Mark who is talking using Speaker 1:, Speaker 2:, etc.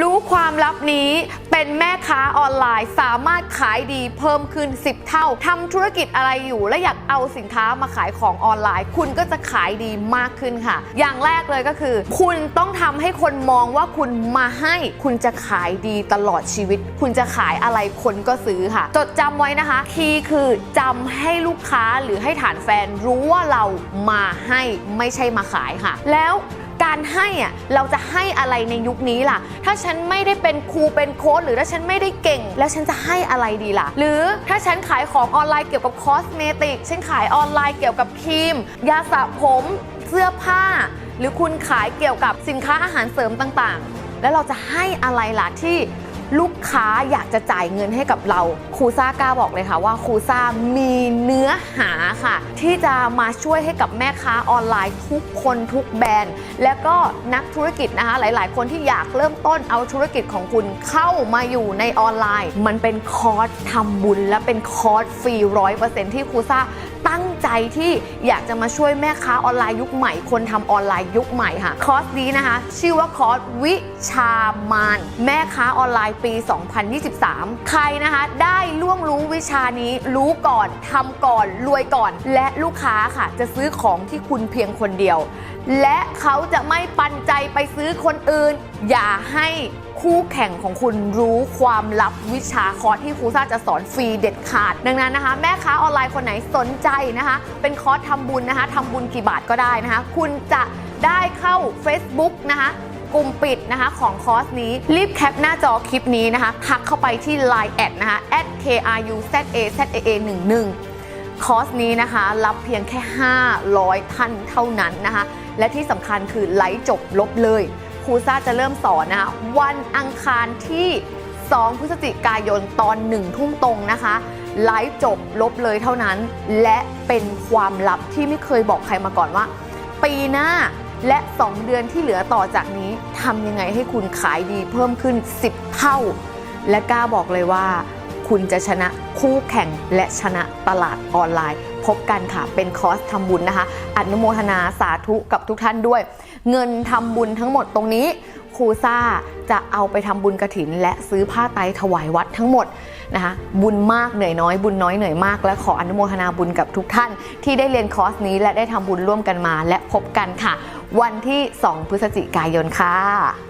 Speaker 1: รู้ความลับนี้เป็นแม่ค้าออนไลน์สามารถขายดีเพิ่มขึ้น 10 เท่าทำธุรกิจอะไรอยู่ และอยากเอาสินค้ามาขายของออนไลน์ คุณก็จะขายดีมากขึ้นค่ะ อย่างแรกเลยก็คือ คุณต้องทำให้คนมองว่าคุณมาให้คุณจะขายดีตลอดชีวิต คุณจะขายอะไรคนก็ซื้อค่ะ จดจำไว้นะคะ คีย์คือจำให้ลูกค้าหรือให้ฐานแฟนรู้ว่าเรามาให้ไม่ใช่มาขายค่ะ แล้ว การให้อะเราจะให้อะไรในยุคนี้ล่ะ ถ้าฉันไม่ได้เป็นครูเป็นโค้ชหรือถ้าฉันไม่ได้เก่ง แล้วฉันจะให้อะไรดีล่ะ หรือถ้าฉันขายของออนไลน์เกี่ยวกับคอสเมติกฉันขายออนไลน์เกี่ยวกับครีม ยาสระผมเสื้อผ้า หรือคุณขายเกี่ยวกับสินค้าอาหารเสริมต่างๆ แล้วเราจะให้อะไรล่ะที่ ลูกค้าอยากจะจ่ายเงินให้กับเราครูซ่ากล้าบอกเลยค่ะว่าครูซ่ามีเนื้อหาค่ะ ที่จะมาช่วยให้กับแม่ค้าออนไลน์ทุกคนทุกแบรนด์ และก็นักธุรกิจนะคะหลาย ๆ คนที่อยากเริ่มต้นเอาธุรกิจของคุณเข้ามาอยู่ในออนไลน์ มันเป็นคอร์สทำบุญและเป็นคอร์สฟรีร้อยเปอร์เซ็นที่ครูซ่า ตั้งใจที่อยากจะมาช่วยแม่ค้าออนไลน์ยุคใหม่ คนทำออนไลน์ยุคใหม่ค่ะ คอร์สนี้นะคะ ชื่อว่าคอร์สวิชามานแม่ค้าออนไลน์ปี 2023 ใครนะคะได้ล่วงรู้วิชานี้รู้ก่อนทำก่อนรวยก่อน และลูกค้าค่ะ จะซื้อของที่คุณเพียงคนเดียว และเขาจะไม่ปันใจไปซื้อคนอื่นอย่าให้คู่แข่งของคุณรู้ความลับวิชาคอร์สที่ครูซ่าจะสอนฟรีเด็ดขาด ดังนั้นนะคะ แม่ค้าออนไลน์คนไหนสนใจนะคะ เป็นคอร์สทำบุญนะคะทำบุญกี่บาทก็ได้นะคะ คุณจะได้เข้า Facebook นะคะกลุ่มปิดนะคะของคอร์สนี้ รีบแคปหน้าจอคลิปนี้นะคะทักเข้าไปที่ Line แอดนะคะ @kruzazaa11 คอร์สนี้นะคะ รับเพียงแค่ 500 ท่านเท่านั้นนะคะ และที่สำคัญคือไลฟ์จบลบเลย รูซ่าจะเริ่มสอนนะคะวันอังคารที่ 2 พฤศจิกายนตอน1ทุ่มตรงนะคะไลฟ์จบลบเลยเท่านั้น และเป็นความลับที่ไม่เคยบอกใครมาก่อนว่า ปีหน้าและ 2 เดือนที่เหลือต่อจากนี้ทำยังไงให้คุณขายดีเพิ่มขึ้น 10 เท่า และกล้าบอกเลยว่า คุณจะชนะคู่แข่งและชนะตลาดออนไลน์ พบกันค่ะ เป็นคอร์สทำบุญนะคะ อนุโมทนาสาธุกับทุกท่านด้วย เงินทำบุญทั้งหมดตรงนี้ครูซ่าจะเอาไปทำบุญกระถิน และซื้อผ้าไตรถวายวัดทั้งหมดนะคะบุญมากเหนื่อยน้อย บุญน้อยเหนื่อยมาก และขออนุโมทนาบุญกับทุกท่าน ที่ได้เรียนคอร์สนี้และได้ทำบุญร่วมกันมา และพบกันค่ะ วันที่ 2 พฤศจิกายนค่ะ